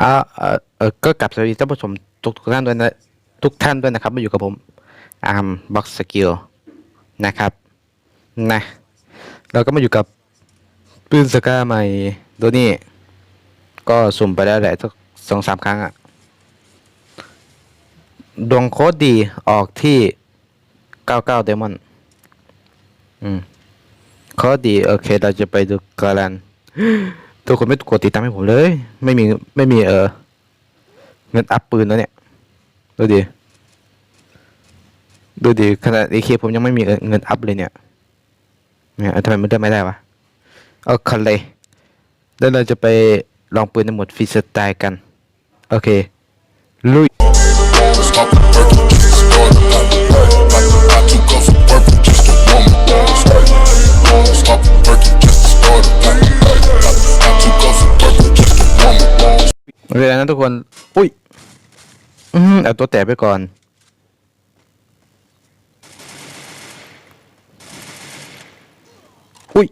อ่าเออเออก็กลับสวัสดีท่านผู้ชมทุกทุกท่านด้วยนะทุกท่านด้วยนะครับมาอยู่กับผมอาร์มบ็อกสกิลนะครับนะเราก็มาอยู่กับปืนสก้าใหม่ตัวนี้ ก็สุ่มไปแล้วแหละสักสองสามครั้งอะดวงโคตรดีออกที่เก้าเก้าเดมอนอืมโคตรดี โอเค เราจะไปดูการัน ทุกคนไม่กดติดตามให้ผมเลย ไม่มีไม่มีเออเงินอัพปืนแล้วเนี่ย ดูดิ ดูดิขนาดอีเคผมยังไม่มีเงินอัพเลยเนี่ยเนี่ยทำไมมันเดินไม่ได้วะเอาคันเลยแล้วเราจะไปลองปืนในหมดฟรีสไตล์กัน โอเค ลุย it. โอเคนะทุกคน อุ้ย อืมเอาตัวแตะไปก่อน อุ้ย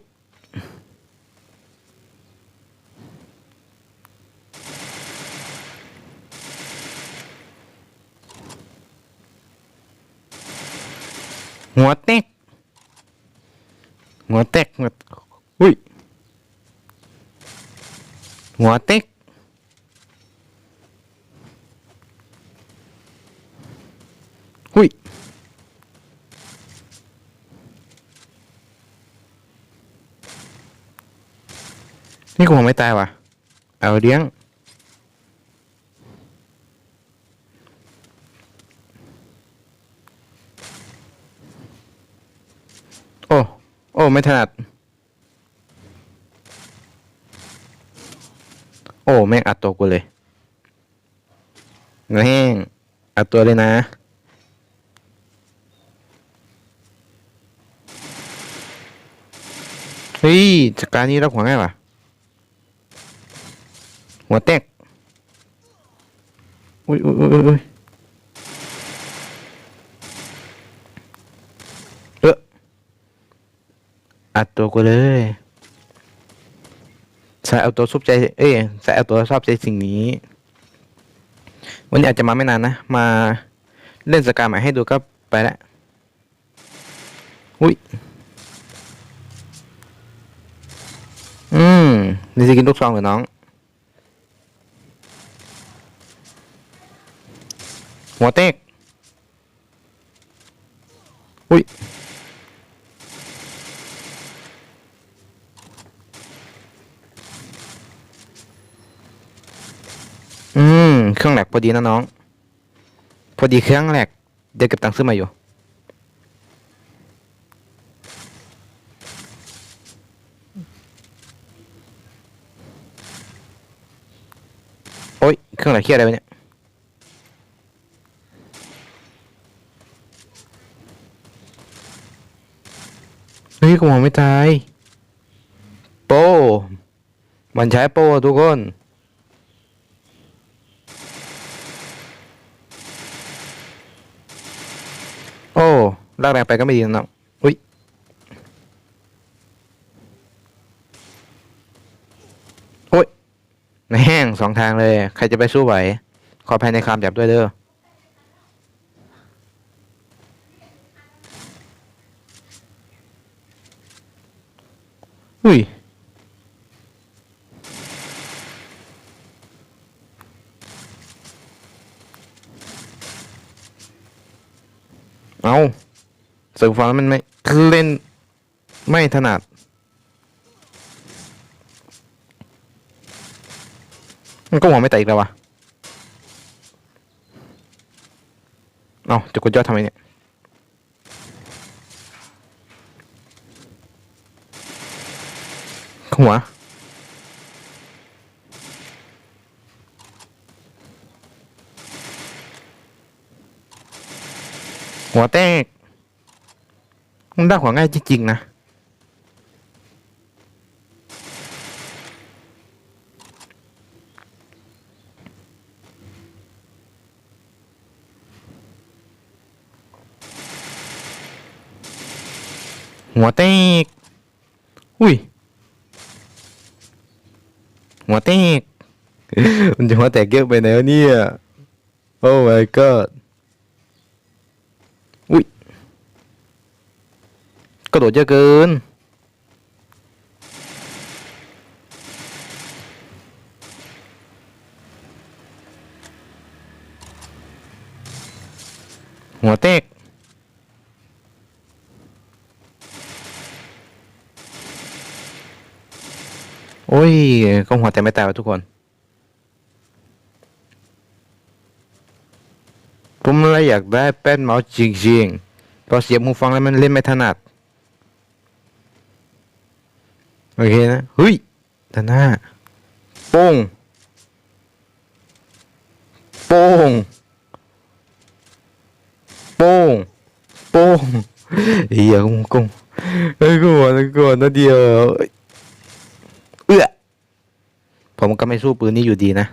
หัวเต็กหัวเต็กหัวอุ้ย หัวเต็ก หุ้ย นี่กูผมไม่ตายว่ะ เอาเลี้ยง โอ้ โอ้ ไม่ถนัด โอ้ แม่งอัดตัวกูเลยแม่งอัดตัวเลยนะ เฮ้ยจักการนี้รับหัวง่ายว่ะ หัวแตกอุ้ยอุ้ยอุ้ยอุ้ยเอออัดตัวกูเลยใส่เอาตัวซุบใจ เอ้ยใส่เอาตัวชอบใจสิ่งนี้ วันนี้อาจจะมาไม่นานนะ มาเล่นสกาใหม่ให้ดูก็ไปแล้วอุ้ย อืมนี่จะกินลูกซองเหรือน้อง หัวเต็กอุ้ยอืม เครื่องแหลกพอดีนะน้อง พอดีเครื่องแหลกเดี๋ยวเก็บตังค์ซื้อมาอยู่ โอ๊ยเครื่องไหนเคียอะไรวะเนี่ย เฮ้ยกูมองไม่ตาย โป มันใช้โปทุกคน โอ้ลากแรงไปก็ไม่ดีนะน้องอุ้ยโอ้ยแห้งสองทางเลย ใครจะไปสู้ไหว ขอภายในคำจับด้วยเด้อ อุ้ยเอาเสือฟังแล้วมันไม่เล่นไม่ถนัดมันก็มองไม่แตกอีกแล้ววะเอาจะกดยอดทำไมเนี่ย หัว หัวแตกมันได้หัวง่ายจริง ๆ นะหัวเต็กอุ้ย หัวเต็กมันจะหัวแตกเยอะไปไหนวะเนี่ย โอ้ my god อุ้ยกระโดดเยอะเกินหัวแตก โอ้ยก็หัวแต่ไม่ตายวะทุกคน ผมเลยอยากได้แป้นเมาส์จริงๆพอเสียบหูฟังแล้วมันเล่นไม่ถนัด โอเคนะเฮ้ยด้านหน้าโป้งโป้งโป้งโป้งเฮียกงกงเฮ้ยกูหัวกูหัวนะเดียว ผมก็ไม่สู้ปืนนี้อยู่ดีนะ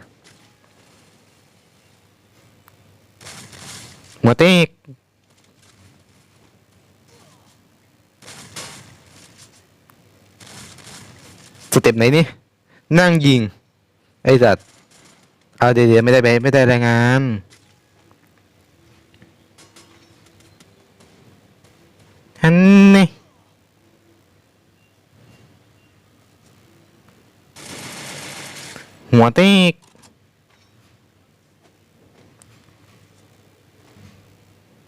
หัวเต๊กสเต็ปไหนนี่ นั่งยิง ไอ้สัตว์เอาเดี๋ยวๆไม่ได้ไปไม่ได้รายงาน อันนี้ หัวเต๊ก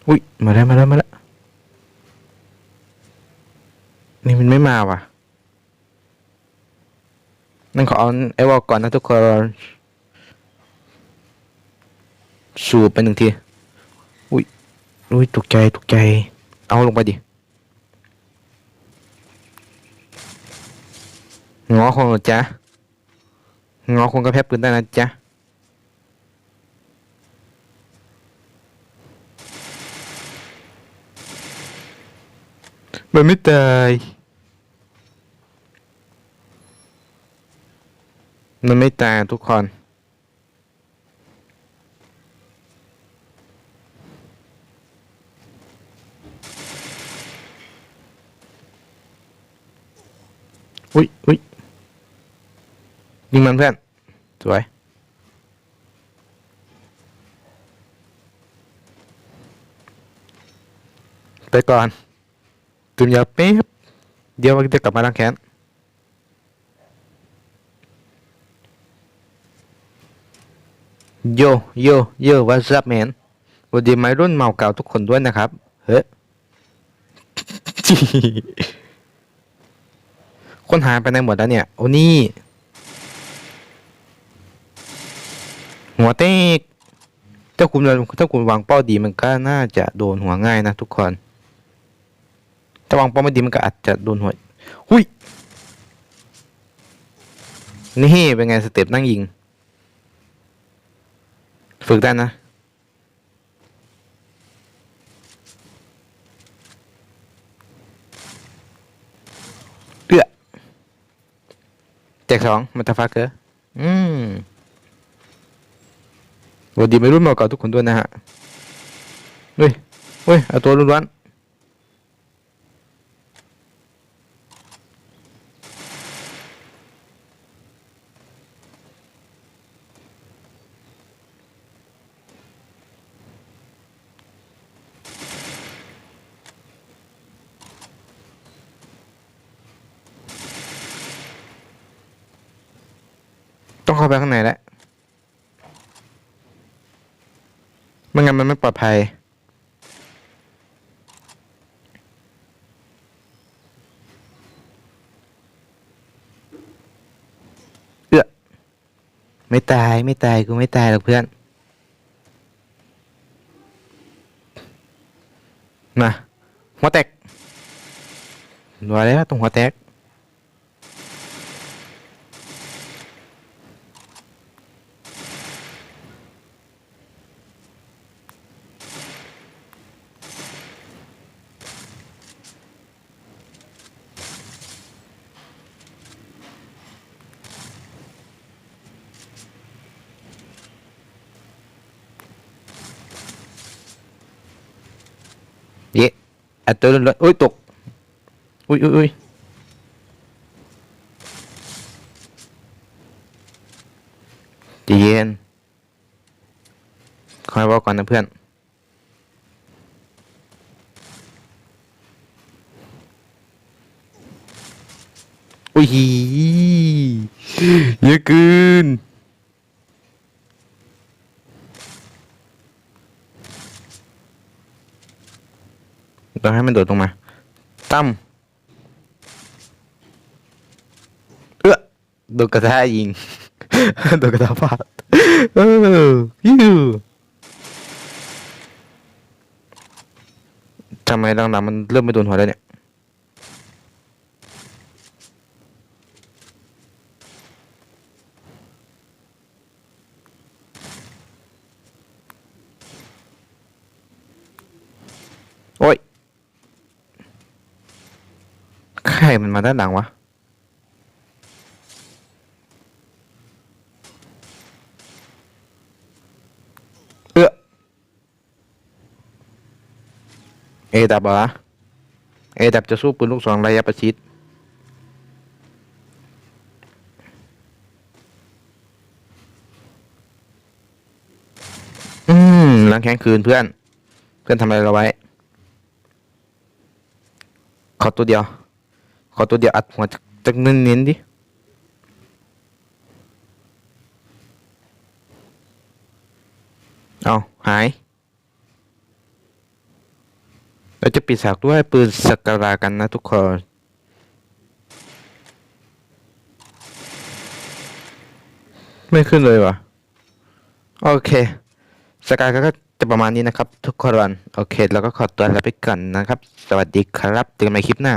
อุ้ยมาแล้วมาแล้วมาแล้วนี่มันไม่มาว่ะ นั่นขอเอาไอ้วอลก่อนนะทุกคนสูบไปหนึ่งที อุ้ย อุ้ยตกใจตกใจ เอาลงไปดิงอคงหรอจ๊ะ งอคงก็แพ้ปืนได้นะจ๊ะมันไม่ตายมันไม่ตายทุกคนอุ้ยอุ้ย ยิงมันเพื่อน สวย ไปก่อนตุนยาแป๊บเดี๋ยวมันจะกลับมาล้างแค้นโยโยโย what's up man สวัสดีไม้รุ่นเมาเก่าทุกคนด้วยนะครับ เฮ้ยคนหายไปไหนหมดแล้วเนี่ย โอ้นี่ หัวเต๊กถ้าคุณถ้าคุณวางเป้าดีมันก็น่าจะโดนหัวง่ายนะทุกคน ถ้าวางเป้าไม่ดีมันก็อาจจะโดนหัวหุยนี่เป็นไงสเต็ปนั่งยิง ฝึกได้นะเอื้อแจกสองมันจะฟักเกอร์อืม สวัสดีไม่รุ่นมาเก่าทุกคนด้วยนะฮะเฮ้ยเฮ้ยเอาตัวล้วนๆต้องเข้าไปข้างในแล้ว ไม่งั้นมันไม่ปลอดภัย เอื้อไม่ตายไม่ตายกูไม่ตายหรอกเพื่อน มาหัวแตกรอแล้วตรงหัวแตก เย้อัดตัวล้วนๆอุ้ยตก อุ้ยอุ้ยอุ้ยใจเย็นคอยบอกก่อนนะเพื่อน อุ้ยเยอะเกิน ก็ให้มันโดดลงมา ตั้มเออโดนกระทะยิง โดนกระทะฟาดเออยูทำไมหลังๆมันเริ่มไม่โดนหัวแล้วเนี่ย โอ้ย ใคร มันมาด้านหลังวะ เออเอดับเหรอเอดับจะสู้ปืนลูกซองระยะประชิดอืมหลังแข้งคืนเพื่อน เพื่อนทำอะไรเราไว้ ขอตัวเดียว ขอตัวเดียวอัดหัวจักเน้นๆดิเอาหาย เราจะปิดฉากด้วยปืนสักการากันนะทุกคนไม่ขึ้นเลยวะโอเคสกายก็จะประมาณนี้นะครับ ทุกคน โอเค แล้วก็ขอตัวลาไปก่อนนะครับ สวัสดีครับเจอกันใหม่คลิปหน้า